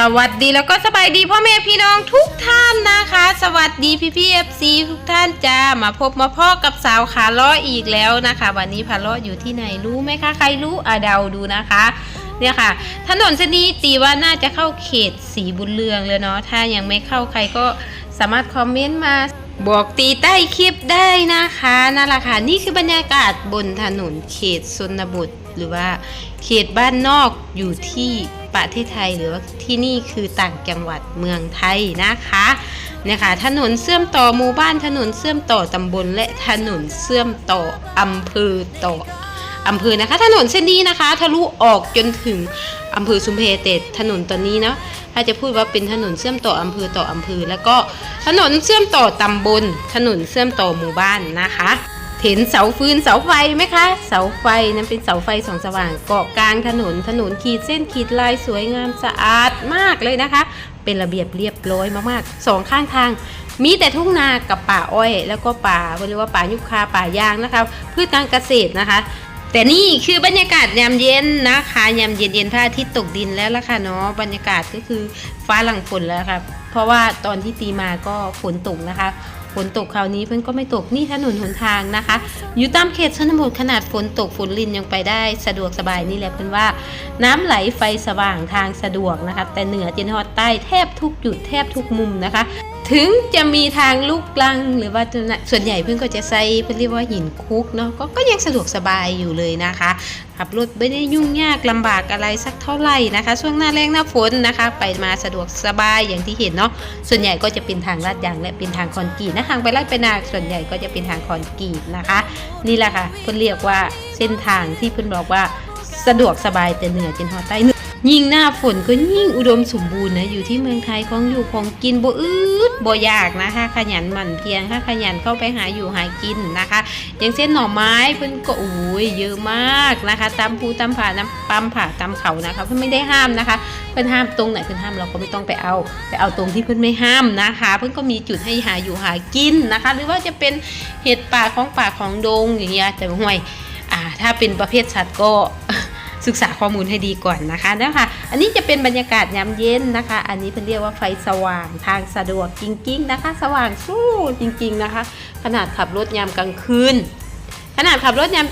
สวัสดีแล้วก็สบายดีพ่อแม่พี่น้องทุกท่านนะคะ สวัสดีพี่พี่เอฟซีทุกท่านจ้ามาพบมาพ่อกับสาวขาล้ออีกแล้วนะคะ วันนี้พาล้ออยู่ที่ไหนรู้ไหมคะใครรู้อะเดาดูนะคะ เนี่ยค่ะ ถนนเส้นนี้ตีว่าน่าจะเข้าเขตสีบุญเรืองเลยเนาะถ้ายังไม่เข้าใครก็สามารถคอมเมนต์มาบอกตีใต้คลิปได้นะคะนั่นแหละค่ะนี่คือบรรยากาศบนถนนเขตชนบทหรือว่าเขตบ้านนอกอยู่ที่ ประเทศไทยหรือว่าที่นี่คือต่างจังหวัดเมืองไทยนะคะเนี่ยค่ะถนนเชื่อมต่อหมู่บ้านถนนเชื่อมต่อตำบลและถนนเชื่อมต่ออำเภอต่ออำเภอนะคะ ถนนเส้นนี้นะคะ ทะลุออกจนถึงอำเภอชุมเพเตดถนนตอนนี้เนาะถ้าจะพูดว่าเป็นถนนเชื่อมต่ออำเภอต่ออำเภอ แล้วก็ถนนเชื่อมต่อตำบล ถนนเชื่อมต่อหมู่บ้านนะคะ เห็นเสาฟืนเสาไฟไหมคะ เสาไฟนั้นเป็นเสาไฟส่องสว่างเกาะกลางถนนถนนขีดเส้นขีดลายสวยงามสะอาดมากเลยนะคะ เป็นระเบียบเรียบร้อยมากๆสองข้างทาง มีแต่ทุ่งนากับป่าอ้อย แล้วก็ป่าเรียกว่าป่ายุคาป่ายางนะคะพืชการเกษตรนะคะ แต่นี่คือบรรยากาศยามเย็นนะคะยามเย็นเย็นๆพระอาทิตย์ตกดินแล้วล่ะค่ะเนาะบรรยากาศก็คือฟ้าหลังฝนแล้วค่ะเพราะว่าตอนที่ตีมาก็ฝนตกนะคะ ฝนตกคราวนี้เพื่อนก็ไม่ตกนี่ถนนหนทางนะคะ อยู่ตามเขตชนบทขนาดฝนตกฝนลินยังไปได้สะดวกสบายนี่แหละเพื่อนว่า น้ำไหลไฟสว่างทางสะดวกนะคะ แต่เหนือจนฮอดใต้แทบทุกจุดแทบทุกมุมนะคะ ถึงจะมีทางลูกลังหรือว่าส่วนใหญ่เพื่อนก็จะใช้เพื่อนเรียกว่าหินคุกเนาะก็ก็ยังสะดวกสบายอยู่เลยนะคะขับรถไม่ได้ยุ่งยากลำบากอะไรสักเท่าไหร่นะคะ ช่วงหน้าแรงหน้าฝนนะคะ ไปมาสะดวกสบายอย่างที่เห็นเนาะส่วนใหญ่ก็จะเป็นทางลาดยางและเป็นทางคอนกรีตนะทางไปลาดไปนาส่วนใหญ่ก็จะเป็นทางคอนกรีตนะคะ นี่แหละค่ะเพื่อนเรียกว่าเส้นทางที่เพื่อนบอกว่าสะดวกสบายแต่เหนือจนฮอใต้ ยิ่งหน้าฝนก็ยิ่งอุดมสมบูรณ์นะอยู่ที่เมืองไทยของอยู่ของกินบ่อืดบ่ยากนะคะขยันหมั่นเพียรค่ะขยันเข้าไปหาอยู่หากินนะคะ อย่างเช่นหน่อไม้เพิ่นก็โอ้ยเยอะมากนะคะตามภูตามผาน้ำปั๊มผาตามเขานะคะเพิ่นไม่ได้ห้ามนะคะ เพิ่นห้ามตรงไหนเพิ่นห้ามเราก็ไม่ต้องไปเอา ไปเอาตรงที่เพิ่นไม่ห้ามนะคะ เพิ่นก็มีจุดให้หาอยู่หากินนะคะ หรือว่าจะเป็นเห็ดป่าของป่าของดงอย่างเงี้ยแต่ห่วยอ่าถ้าเป็นประเภทสัตว์ก็ ศึกษาข้อมูลให้ดีก่อนนะคะนะคะอันนี้จะเป็นบรรยากาศยามเย็นนะคะ อันนี้เพิ่นเรียกว่าไฟสว่างทางสะดวกจริง ๆ นะคะ สว่างสู้จริง ๆนะคะ ขนาดขับรถยามกลางคืน ขนาดขับรถยาม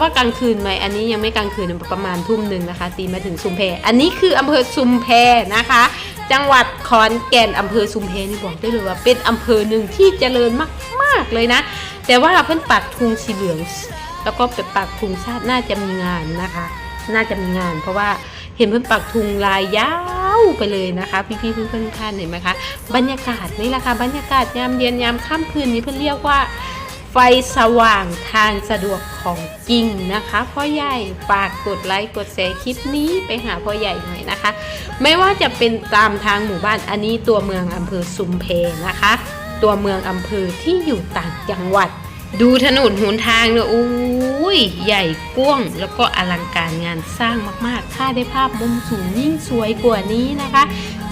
ว่ากลางคืนไหมอันนี้ยังไม่กลางคืนประมาณทุ่มหนึ่งนะคะตีมาถึงชุมแพอันนี้คืออำเภอชุมแพนะคะ จังหวัดขอนแก่นอำเภอชุมแพนี่บอกได้เลยว่า เป็นอำเภอหนึ่งที่เจริญมากๆเลยนะ แต่ว่าเพิ่นปักธงสีเหลือง แล้วก็ไปปักธงชาติน่าจะมีงานนะคะ น่าจะมีงาน เพราะว่าเห็นเพิ่นปักธงลายยาวไปเลยนะคะ พี่ๆเพื่อนๆท่านเห็นไหมคะบรรยากาศนี่แหละค่ะบรรยากาศยามเย็นยามค่ำคืนนี้เพิ่นเรียกว่าไฟสว่างทางสะดวกของจริงนะคะพ่อใหญ่ฝากกดไลค์กดแชร์คลิปนี้ไปหาพ่อใหญ่หน่อยนะคะ ไม่ว่าจะเป็นตามทางหมู่บ้านอันนี้ตัวเมืองอำเภอซุมเพนะคะ ตัวเมืองอำเภอที่อยู่ต่างจังหวัด ดูถนนหนทางเนี่ยอุ้ ย ใหญ่กว้างแล้วก็อลังการงานสร้างมากๆ ถ้าได้ภาพมุมสูงยิ่งสวยกว่านี้นะคะ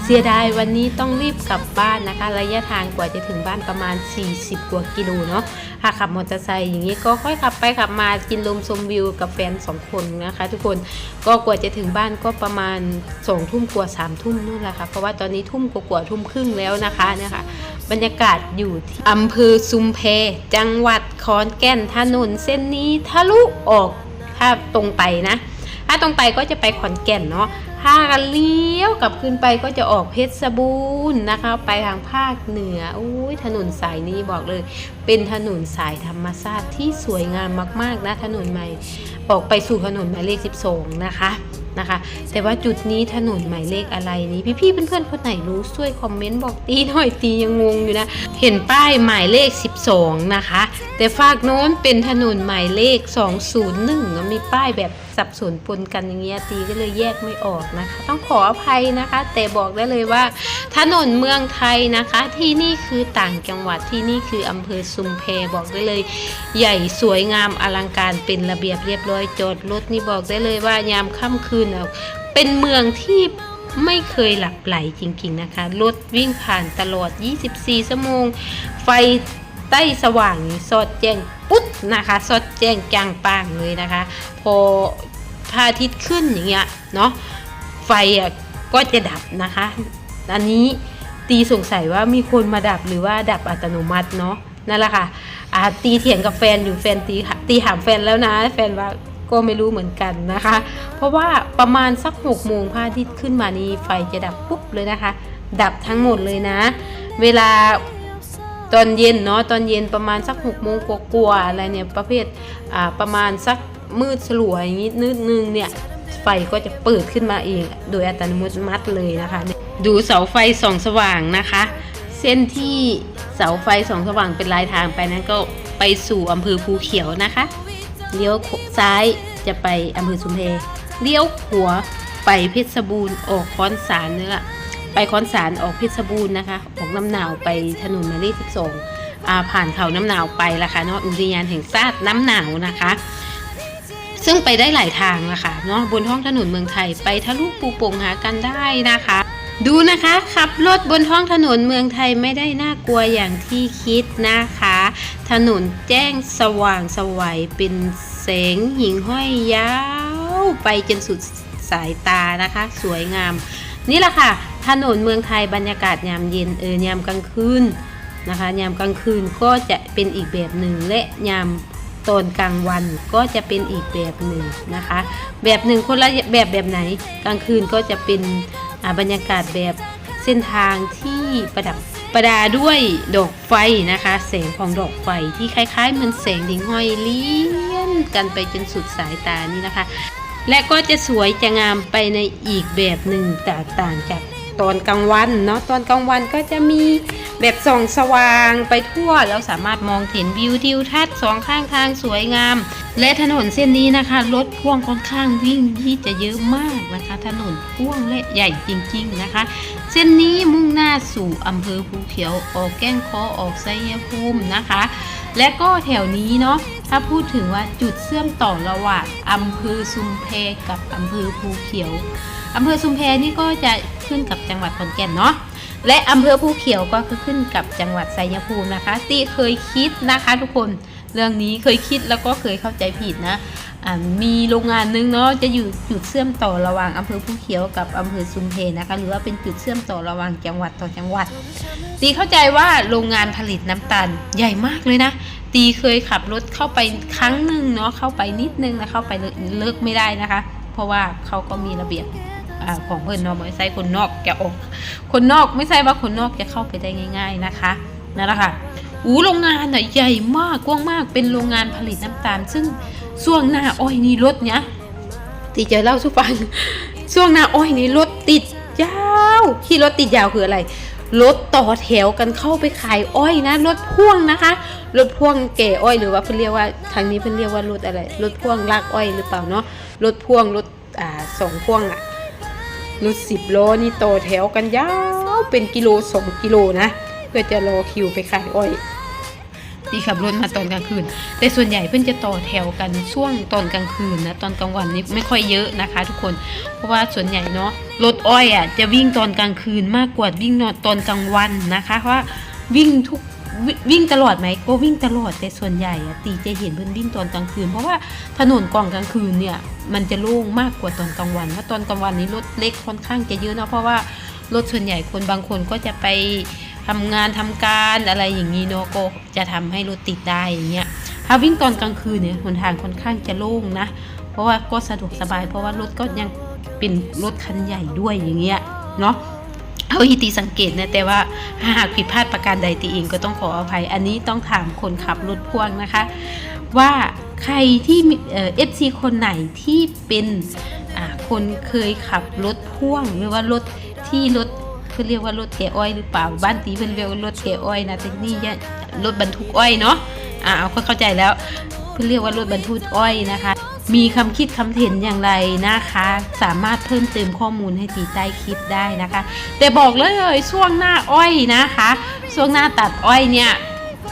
เสียดายวันนี้ต้องรีบกลับบ้านนะคะ ระยะทางกว่าจะถึงบ้านประมาณ 40 กว่ากิโลเนาะหากขับมอเตอร์ไซค์อย่างนี้ก็ค่อยขับไปขับมากินลมชมวิวกับแฟนสองคนนะคะ ทุกคนก็กว่าจะถึงบ้านก็ประมาณสองทุ่มกว่าสามทุ่มนู่นแหละค่ะเพราะว่าตอนนี้ทุ่มกว่าๆทุ่มครึ่งแล้วนะคะเนี่ยค่ะบรรยากาศอยู่ที่อำเภอซุมเพ จังหวัดขอนแก่นถนนเส้นนี้ทะลุออกถ้าตรงไปนะ ถ้าตรงไปก็จะไปขอนแก่นเนาะ ถ้าเลี้ยวกลับขึ้นไปก็จะออกเพชรบูรณ์นะคะ ไปทางภาคเหนืออุ้ยถนนสายนี้บอกเลย เป็นถนนสายธรรมชาติที่สวยงามมากๆนะถนนใหม่ออกไปสู่ถนนหมายเลข 12 นะคะนะคะ แต่ว่าจุดนี้ถนนหมายเลขอะไรนี้ พี่ๆเพื่อนๆคนไหนรู้ช่วยคอมเมนต์บอกตีหน่อยตียังงงอยู่นะ เห็นป้ายหมายเลข 12 นะคะ แต่ฝากโน้นเป็นถนนหมายเลข 201นะมีป้ายแบบ สับสนปนกันอย่างเงี้ยตีก็เลยแยกไม่ออกนะคะ ต้องขออภัยนะคะ แต่บอกได้เลยว่า ถนนเมืองไทยนะคะ ที่นี่คือต่างจังหวัดที่นี่คืออำเภอซุมเพบอกได้เลย ใหญ่สวยงามอลังการเป็นระเบียบเรียบร้อยจอดรถนี่บอกได้เลยว่ายามค่ำคืนเป็นเมืองที่ไม่เคยหลับไหลจริงๆนะคะ รถวิ่งผ่านตลอด 24 ชั่วโมง ไฟใต้สว่างสอดแจ้ง ปุ๊บนะคะสอดแจ้งจางปางเลยนะคะ พอพระอาทิตย์ขึ้นอย่างเงี้ยเนาะไฟอะก็จะดับนะคะ อันนี้ตีสงสัยว่ามีคนมาดับหรือว่าดับอัตโนมัติเนาะนั่นแหละค่ะอาตีเถียงกับแฟนอยู่แฟนตีตีถามแฟนแล้วนะ แฟนว่าก็ไม่รู้เหมือนกันนะคะ เพราะว่าประมาณสักหกโมงพระอาทิตย์ขึ้นมานี่ไฟจะดับปุ๊บเลยนะคะ ดับทั้งหมดเลยนะ เวลา ตอนเย็นเนาะตอนเย็นประมาณสักหกโมงกว่าๆอะไรเนี่ยประเภทอ่าประมาณสักมืดสลัวอย่างนี้นิดนึงเนี่ยไฟก็จะเปิดขึ้นมาเอง โดยอัตโนมัติเลยนะคะ ดูเสาไฟส่องสว่างนะคะ เส้นที่เสาไฟส่องสว่างเป็นลายทางไปนั้นก็ไปสู่อำเภอภูเขียวนะคะเลี้ยวซ้ายจะไปอำเภอชุมเพเลี้ยวขวาไปเพชรบูรณ์ออกค้อนสารเนี่ย ไปคอนสารออกเพชรบูรณ์นะคะ ออกน้ำหนาวไปถนนมายเลข12อ่าผ่านเขาน้ำหนาวไปละค่ะเนาะอุทยานแห่งชาติน้ำหนาวนะคะ ซึ่งไปได้หลายทางนะคะเนาะบนท้องถนนเมืองไทยไปทะลุปูโป่งหากันได้นะคะ ดูนะคะขับรถบนท้องถนนเมืองไทยไม่ได้น่ากลัวอย่างที่คิดนะคะ ถนนแจ้งสว่างสวัยเป็นแสงหิ่งห้อยยาว ไปจนสุดสายตานะคะ สวยงาม นี่แหละค่ะ ถนนเมืองไทยบรรยากาศยามเย็นเออยามกลางคืนนะคะยามกลางคืนก็จะเป็นอีกแบบหนึ่งและยามตอนกลางวันก็จะเป็นอีกแบบหนึ่งนะคะ แบบหนึ่งคนละแบบแบบไหน กลางคืนก็จะเป็นบรรยากาศแบบเส้นทางที่ประดับประดาด้วยดอกไฟนะคะแสงของดอกไฟที่คล้ายๆเหมือนแสงดิ่งห้อยเลี้ยนกันไปจนสุดสายตานี่นะคะ และก็จะสวยจะงามไปในอีกแบบหนึ่งแตกต่างจาก ตอนกลางวันเนาะตอนกลางวันก็จะมีแบบส่องสว่างไปทั่วแล้วสามารถมองเห็นวิวทิวทัศน์สองข้างทางสวยงาม และถนนเส้นนี้นะคะรถพ่วงค่อนข้างวิ่งที่จะเยอะมากนะคะ ถนนพ่วงและใหญ่จริง ๆนะคะ เส้นนี้มุ่งหน้าสู่อำเภอภูเขียวออกแก้งคอออกไซยภูมินะคะ และก็แถวนี้เนาะถ้าพูดถึงว่าจุดเชื่อมต่อระหว่างอำเภอซุมเพกับอำเภอภูเขียวอำเภอซุมเพนี่ก็จะขึ้นกับจังหวัดขอนแก่นเนาะและอำเภอภูเขียวก็คือขึ้นกับจังหวัดไซยภูมินะคะตีเคยคิดนะคะ ทุกคนเรื่องนี้เคยคิดแล้วก็เคยเข้าใจผิดนะ มีโรงงานนึงเนาะจะอยู่จุดเชื่อมต่อระหว่างอำเภอภูเขียวกับอำเภอซุมเพนะคะ หรือว่าเป็นจุดเชื่อมต่อระหว่างจังหวัดต่อจังหวัด ตีเข้าใจว่าโรงงานผลิตน้ำตาลใหญ่มากเลยนะ ตีเคยขับรถเข้าไปครั้งหนึ่งเนาะเข้าไปนิดนึงนะเข้าไปเลิกเลิกไม่ได้นะคะ เพราะว่าเขาก็มีระเบียบอของเพื่อนเนาะไม่ใช่คนนอกจะออกคนนอกไม่ใช่ว่าคนนอกจะเข้าไปได้ง่าย ๆนะคะนั่นแหละค่ะอู้โรงงานน่ะใหญ่มากกว้างมากเป็นโรงงานผลิตน้ำตาลซึ่ง ช่วงหน้าอ้อยนี่รถเนี้ยตีจะเล่าสุฟังช่วงหน้าอ้อยนี่รถติดยาวที่รถติดยาวคืออะไรรถต่อแถวกันเข้าไปขายอ้อยนะรถพ่วงนะคะรถพ่วงแก่อ้อยหรือว่าเพิ่นเรียกว่าทางนี้เพิ่นเรียกว่ารถอะไรรถพ่วงลากอ้อยหรือเปล่าเนาะรถพ่วงรถอ่าสองพ่วงอะรถสิบล้อนี่ต่อแถวกันยาวเป็นกิโลสองกิโลนะ เพื่อจะรอคิวไปขายอ้อย ที่ขับรถมาตอนกลางคืน แต่ส่วนใหญ่เพื่อนจะต่อแถวกันช่วงตอนกลางคืนนะตอนกลางวันนี้ไม่ค่อยเยอะนะคะ ทุกคน เพราะว่าส่วนใหญ่เนาะรถอ้อยอะจะวิ่งตอนกลางคืนมากกว่าวิ่งตอนกลางวันนะคะเพราะว่าวิ่งทุกวิวิ่งตลอดไหมก็วิ่งตลอดแต่ส่วนใหญ่อะตีจะเห็นเพื่อนวิ่งตอนกลางคืน เพราะว่าถนนกองกลางคืนเนี่ยมันจะโล่งมากกว่าตอนกลางวันเพราะตอนกลางวันนี้รถเล็กค่อนข้างจะเยอะเนาะเพราะว่ารถส่วนใหญ่คนบางคนก็จะไป ทำงานทำการอะไรอย่างนี้เนาะก็จะทำให้รถติดได้อย่างเงี้ยถ้าวิ่งตอนกลางคืนเนี่ยหนทางค่อนข้างจะโล่งนะ เพราะว่าก็สะดวกสบาย เพราะว่ารถก็ยังเป็นรถคันใหญ่ด้วยอย่างเงี้ยเนาะเอาอีตีสังเกตนะแต่ว่าหากผิดพลาดประการใดตีเองก็ต้องขออภัย อันนี้ต้องถามคนขับรถพ่วงนะคะ ว่าใครที่เอฟซีคนไหนที่เป็นคนเคยขับรถพ่วงหรือว่ารถที่รถ เขาเรียกว่ารถแกอ้อยหรือเปล่า บ้านตีเพิ่นเรียกว่ารถแกอ้อยนะแต่นี่รถบรรทุกอ้อยเนาะอ่าเอาเข้าใจแล้วเพิ่นเรียกว่ารถบรรทุกอ้อยนะคะ มีคำคิดคำเห็นอย่างไรนะคะ สามารถเพิ่มเติมข้อมูลให้ตีใต้คลิปได้นะคะ แต่บอกเลยช่วงหน้าอ้อยนะคะ ช่วงหน้าตัดอ้อยเนี่ย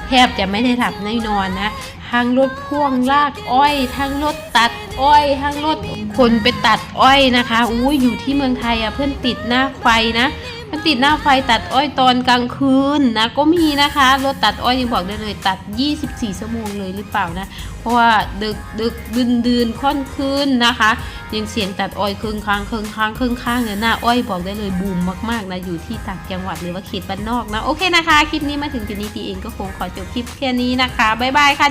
แทบจะไม่ได้หลับไม่นอนนะทั้งรถพ่วงลากอ้อย ทั้งรถตัดอ้อย ทั้งรถคนไปตัดอ้อยนะคะอู้อยู่ที่เมืองไทยอะเพื่อนติดหน้าไฟนะันติดหน้าไฟตัดอ้อยตอนกลางคืนนะก็มีนะคะรถตัดอ้อยยังบอกได้เลยตัด 24 ชั่วโมงเลยหรือเปล่านะ เพราะว่าดึกดึกดืนดืนค่อนคืนนะคะ ยังเสียงตัดอ้อยเครื่องค้างเครื่องค้างเครื่องค้างเนี่ยหน้าอ้อยบอกได้เลยบูมมากๆนะอยู่ที่ต่างจังหวัดหรือว่าเขตบ้านนอกนะโอเคนะคะคลิปนี้มาถึงจุดนี้ตีเองก็คงขอจบคลิปแค่นี้นะคะบ๊ายบายค่ะ